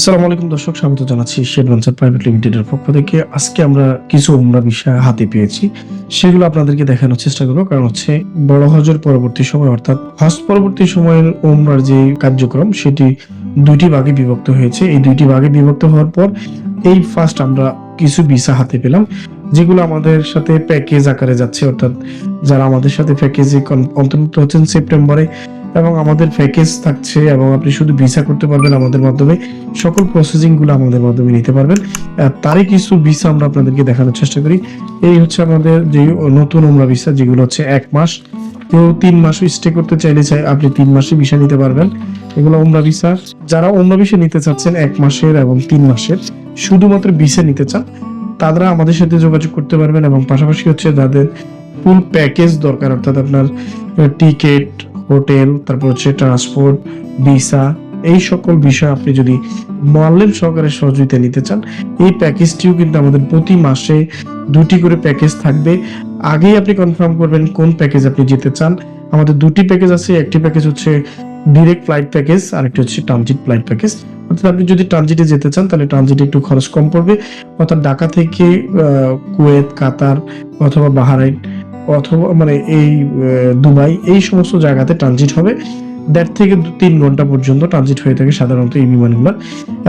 আসসালামু আলাইকুম দর্শক, স্বাগত জানাচ্ছি শেডভেঞ্চার প্রাইভেট লিমিটেডের পক্ষ থেকে। আজকে আমরা কিছু উমরা বিষয় হাতে পেয়েছি, সেগুলো আপনাদেরকে দেখানোর চেষ্টা করব। কারণ হচ্ছে বড় হজের পরবর্তী সময়, অর্থাৎ হজ পরবর্তী সময়ের উমরার যে কার্যক্রম, সেটি দুইটি ভাগে বিভক্ত হয়েছে। এই দুইটি ভাগে বিভক্ত হওয়ার পর এই ফার্স্ট আমরা কিছু ভিসা হাতে পেলাম, যেগুলো আমাদের সাথে প্যাকেজ আকারে যাচ্ছে। অর্থাৎ যারা আমাদের সাথে প্যাকেজে অন্তর্ভুক্ত হচ্ছেন সেপ্টেম্বরে এবং আমাদের প্যাকেজ থাকছে এবং আপনি শুধু ভিসা করতে পারবেন আমাদের মাধ্যমে। সকল প্রসেসিংগুলো আমাদের মাধ্যমে নিতে পারবেন। তারই কিছু ভিসা আমরা আপনাদেরকে দেখানোর চেষ্টা করি। এই হচ্ছে আমাদের যে নতুন ওমরা ভিসা যেগুলো হচ্ছে এক মাস। কেউ তিন মাস স্টে করতে চাইলে চাই, আপনি তিন মাসে ভিসা নিতে পারবেন। এগুলো ওমরা ভিসা যারা ওমরা ভিসা নিতে চাচ্ছেন এক মাসের এবং তিন মাসের, শুধুমাত্র ভিসা নিতে চান, তারা আমাদের সাথে যোগাযোগ করতে পারবেন এবং পাশাপাশি হচ্ছে যাদের ফুল প্যাকেজ দরকার। অর্থাৎ আপনার টিকিট হোটেল, তারপর হচ্ছে ট্রান্সপোর্ট ভিসা এই সকল বিষয় আপনি যদি মোয়াল্লেম সহকারে সহযোগিতা নিতে চান, এই প্যাকেজটিও কিন্তু আমাদের প্রতি মাসে দুটি করে প্যাকেজ থাকবে। আগেই আপনি কনফার্ম করবেন কোন প্যাকেজ আপনি যেতে চান। আমাদের দুটি প্যাকেজ আছে, একটি প্যাকেজ হচ্ছে ডিরেক্ট ফ্লাইট প্যাকেজ আর একটি হচ্ছে ট্রানজিট ফ্লাইট প্যাকেজ অর্থাৎ আপনি যদি ট্রানজিটে যেতে চান, তাহলে ট্রানজিটে একটু খরচ কম পড়বে। অর্থাৎ ঢাকা থেকে কুয়েত, কাতার অথবা বাহারাইন অথবা মানে এই দুবাই, এই সমস্ত জায়গাতে ট্রানজিট হবে। দেড় থেকে তিন ঘণ্টা পর্যন্ত ট্রানজিট হয়ে থাকে সাধারণত এই বিমানগুলো।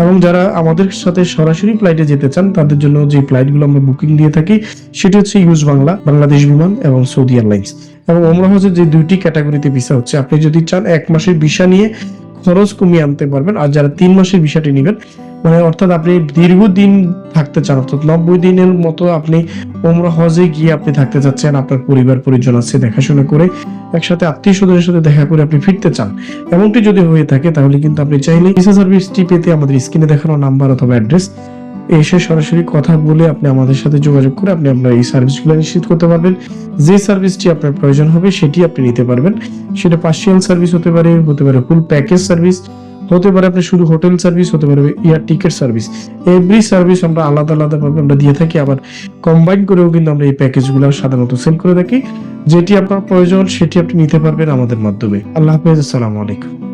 এবং যারা আমাদের সাথে সরাসরি ফ্লাইটে যেতে চান, তাদের জন্য যে ফ্লাইটগুলো আমরা বুকিং দিয়ে থাকি, সেটি হচ্ছে ইউজ বাংলা বাংলাদেশ বিমান এবং সৌদি এয়ারলাইন্স এবং ওমরা হজের যে দুইটি ক্যাটাগরিতে ভিসা হচ্ছে, আপনি যদি চান এক মাসের ভিসা নিয়ে খরচ কমিয়ে আনতে পারবেন, আর যারা তিন মাসের ভিসাটি নেবেন মানে অর্থাৎ আপনি দীর্ঘদিন থাকতে চান, অর্থাৎ নব্বই দিনের মতো আপনি ওমরা হজে গিয়ে আপনি থাকতে চাচ্ছেন, আপনার পরিবার, পরিজন আছে দেখাশোনা করে, একসাথে আত্মীয় স্বজনের সাথে দেখা করে আপনি ফিরতে চান। এমনটি যদি হয়ে থাকে, তাহলে কিন্তু আপনি চাইলে ভিসা সার্ভিসটি পেতে আমাদের স্ক্রিনে দেখানো নাম্বার অথবা অ্যাড্রেস এসে সরাসরি কথা বলে আপনি আমাদের সাথে যোগাযোগ করে আপনি আপনার এই সার্ভিসগুলো নিশ্চিত করতে পারবেন। যে সার্ভিসটি আপনার প্রয়োজন হবে, সেটি আপনি নিতে পারবেন। সেটা পার্সিয়াল সার্ভিস হতে পারে হতে পারে ফুল প্যাকেজ সার্ভিস হতে পারে আপনি শুধু হোটেল সার্ভিস, হতে পারে air ticket service. Every service আমরা আলাদা আলাদা ভাবে আমরা দিয়ে থাকি, আবার কম্বাইন করেও কিন্তু আমরা এই প্যাকেজগুলো সাধারণত সেল করে থাকি। যেটি আপনার প্রয়োজন, সেটি আপনি নিতে পারবেন আমাদের মাধ্যমে। আল্লাহ হাফেজ, আসসালামু আলাইকুম।